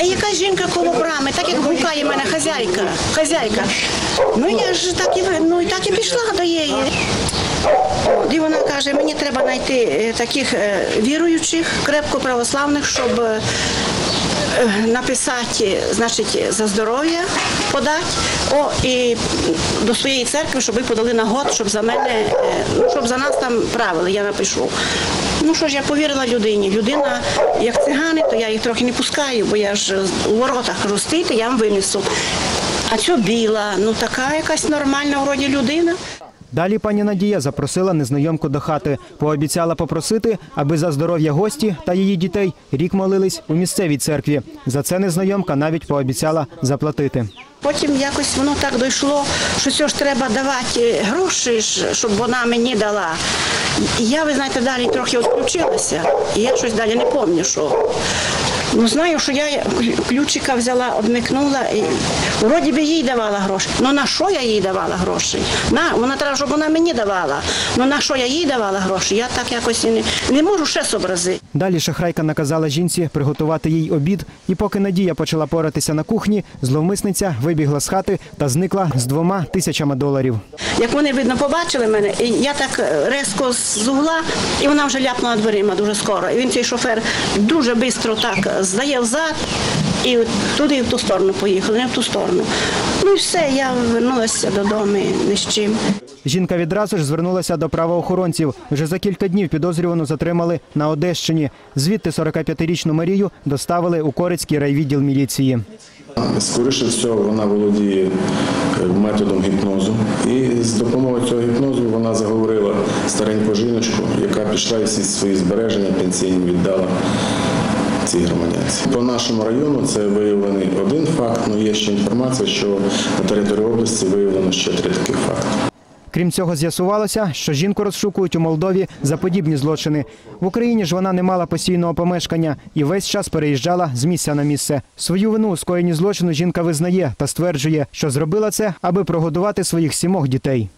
А якась жінка коло брами, так як гукає мене хазяйка. Хазяйка. Ну я ж так і ну так і пішла до її. І вона каже, мені треба знайти е, таких е, віруючих, крепко православних, щоб е, написати, значить, за здоров'я подати. О, і до своєї церкви, щоб ви подали на год, щоб за мене, ну, щоб за нас там правили, я напишу. Ну що ж, я повірила людині. Людина, як цигани, то я їх трохи не пускаю, бо я ж у воротах стійте, я вам винесу. А що біла? Ну така якась нормальна вроді людина. Далі пані Надія запросила незнайомку до хати. Пообіцяла попросити, аби за здоров'я гості та її дітей рік молились у місцевій церкві. За це незнайомка навіть пообіцяла заплатити. Потім якось воно так дійшло, що все ж треба давати гроші, щоб вона мені дала. Я, ви знаєте, далі трохи відключилася, і я щось далі не пам'ятаю, що. Ну, знаю, що я ключика взяла, одмикнула, і вроді би їй давала гроші. Ну на що я їй давала гроші? На, вона треба, щоб вона мені давала. Ну на що я їй давала гроші? Я так якось і не, не можу ще зобразити. Далі шахрайка наказала жінці приготувати їй обід, і поки Надія почала поратися на кухні, зловмисниця вибігла з хати та зникла з двома тисячами доларів. Як вони, видно, побачили мене, і я так е, резко з угла, і вона вже ляпнула дверима дуже скоро. І він цей шофер дуже швидко так здає взад і туди і в ту сторону поїхали, не в ту сторону. Ну і все, я вернулася додому ні з чим. Жінка відразу ж звернулася до правоохоронців. Вже за кілька днів підозрювану затримали на Одещині. Звідти 45-річну Марію доставили у Корицький райвідділ міліції. Скоріше всього, вона володіє е, методом гіпнозу. І з допомогою цього гіпнозу вона заговорила стареньку жіночку, яка пішла і всі свої збереження пенсійні віддала цій громадянці. По нашому району це виявлений один факт, але є ще інформація, що на території області виявлено ще три таких факти. Крім цього, з'ясувалося, що жінку розшукують у Молдові за подібні злочини. В Україні ж вона не мала постійного помешкання і весь час переїжджала з місця на місце. Свою вину у скоєнні злочину жінка визнає та стверджує, що зробила це, аби прогодувати своїх сімох дітей.